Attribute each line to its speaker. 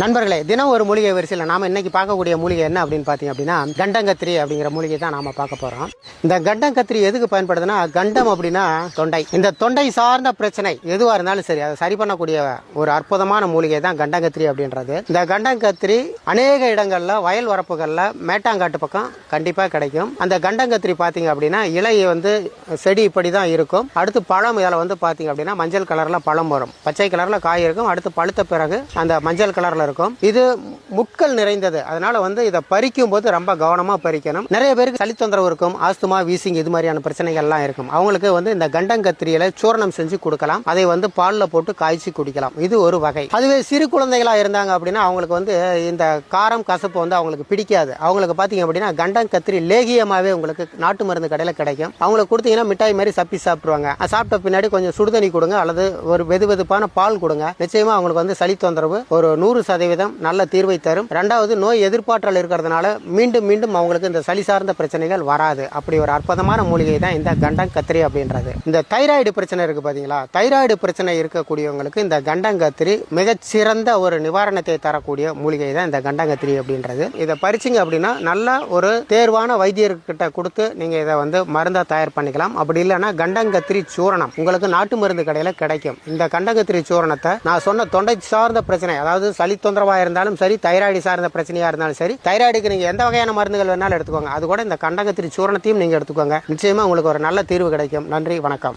Speaker 1: நண்பர்களே தினம் ஒரு மூலிகை வரிசையில் நாம இன்னைக்கு பார்க்கக்கூடிய மூலிகை என்ன அப்படின்னு பார்த்தீங்க அப்படின்னா கண்டங்கத்திரி அப்படிங்கிற மூலிகை தான் நாம் பார்க்க போகிறோம் இந்த கண்டங்கத்திரி எதுக்கு பயன்படுதுன்னா கண்டம் அப்படின்னா தொண்டை. இந்த தொண்டை சார்ந்த பிரச்சனை எதுவாக இருந்தாலும் சரி அதை சரி பண்ணக்கூடிய ஒரு அற்புதமான மூலிகை தான் கண்டங்கத்திரி அப்படின்றது. இந்த கண்டங்கத்திரி அநேக இடங்களில் வயல் வரப்புகளில் மேட்டாங்காட்டு பக்கம் கண்டிப்பாக கிடைக்கும். அந்த கண்டங்கத்திரி பார்த்தீங்க அப்படின்னா இலை வந்து செடி இப்படி தான் இருக்கும். அடுத்து பழம் இதில் வந்து பார்த்தீங்க அப்படின்னா மஞ்சள் கலரில் பழம் வரும். பச்சை கலரில் காய் இருக்கும். அடுத்து பழுத்த பிறகு அந்த மஞ்சள் கலரில் இருக்கும். இது முட்கள் நிறைந்தது. அதனால வந்து இதை பறிக்கும் போது ரொம்ப கவனமாக பறிக்கணும். நிறைய பேருக்கு சளி தொந்தரவு இருக்கும் ஆஸ்துமா வீசிங் இது மாதிரியான பிரச்சனைகள்லாம் இருக்கும். அவங்களுக்கு வந்து இந்த கண்டங்கத்திரியில சூரணம் செஞ்சு கொடுக்கலாம். அதை வந்து பாலில் போட்டு காய்ச்சி குடிக்கலாம். இது ஒரு வகை. அதுவே சிறு குழந்தைகளா இருந்தாங்க அப்படின்னா அவங்களுக்கு வந்து இந்த காரம் கசப்பு வந்து அவங்களுக்கு பிடிக்காது. அவங்களுக்கு பார்த்தீங்க அப்படின்னா கண்டங்கத்திரி லேகியமாகவே உங்களுக்கு நாட்டு மருந்து கடையில் கிடைக்கும். அவங்களுக்கு கொடுத்தீங்கன்னா மிட்டாய் மாதிரி சப்பி சாப்பிடுவாங்க சாப்பிட்ட பின்னாடி கொஞ்சம் சுடுதண்ணி கொடுங்க. அல்லது ஒரு வெது வெதுப்பான பால் கொடுங்க. நிச்சயமா அவங்களுக்கு வந்து சளி தொந்தரவு ஒரு நூறு சதவீதம் நல்ல தீர்வை தரும். ரெண்டாவது நோய் எதிர்ப்பாற்றல் இருக்கிறதுனால மீண்டும் மீண்டும் அவங்களுக்கு இந்த சளி சார்ந்த பிரச்சனைகள் வராது. அப்படி ஒரு அற்புதமான மூலிகை தான் இந்த கண்டங்கத்திரி அப்படின்றது. இந்த தைராய்டு பிரச்சனை இருக்கு பாத்தீங்களா? தைராய்டு பிரச்சனை இருக்கக்கூடியவங்களுக்கு இந்த கண்டங்கத்திரி மிகச்சிறந்த ஒரு நிவாரணத்தை தரக்கூடிய மூலிகை தான் இந்த கண்டங்கத்திரி அப்படின்றது. இதை பறிச்சிங்க அப்படின்னா நல்ல ஒரு தேர்வான வைத்தியர்கிட்ட கொடுத்து நீங்க இதை வந்து மருந்தை தயார் பண்ணிக்கலாம். அப்படி இல்லைன்னா கண்டங்கத்திரி சூரணம் உங்களுக்கு நாட்டு மருந்து கடையில் கிடைக்கும். இந்த கண்டங்கத்திரி சூரணத்தை நான் சொன்ன தொண்டை சார்ந்த பிரச்சனை அதாவது சளி தொந்தரவாக இருந்தாலும் சரி தைராய்டு சார்ந்த பிரச்சனையாக இருந்தாலும் சரி தைராய்டுக்கு நீங்கள் எந்த வகையான மருந்துகள் வேணாலும் எடுத்துக்கோங்க. அது கூட இந்த கண்டங்கத்திரி சூரணத்தையும் நீங்கள் எடுத்துக்கோங்க. நிச்சயமாக உங்களுக்கு ஒரு நல்ல தீர்வு கிடைக்கும். நன்றி வணக்கம்.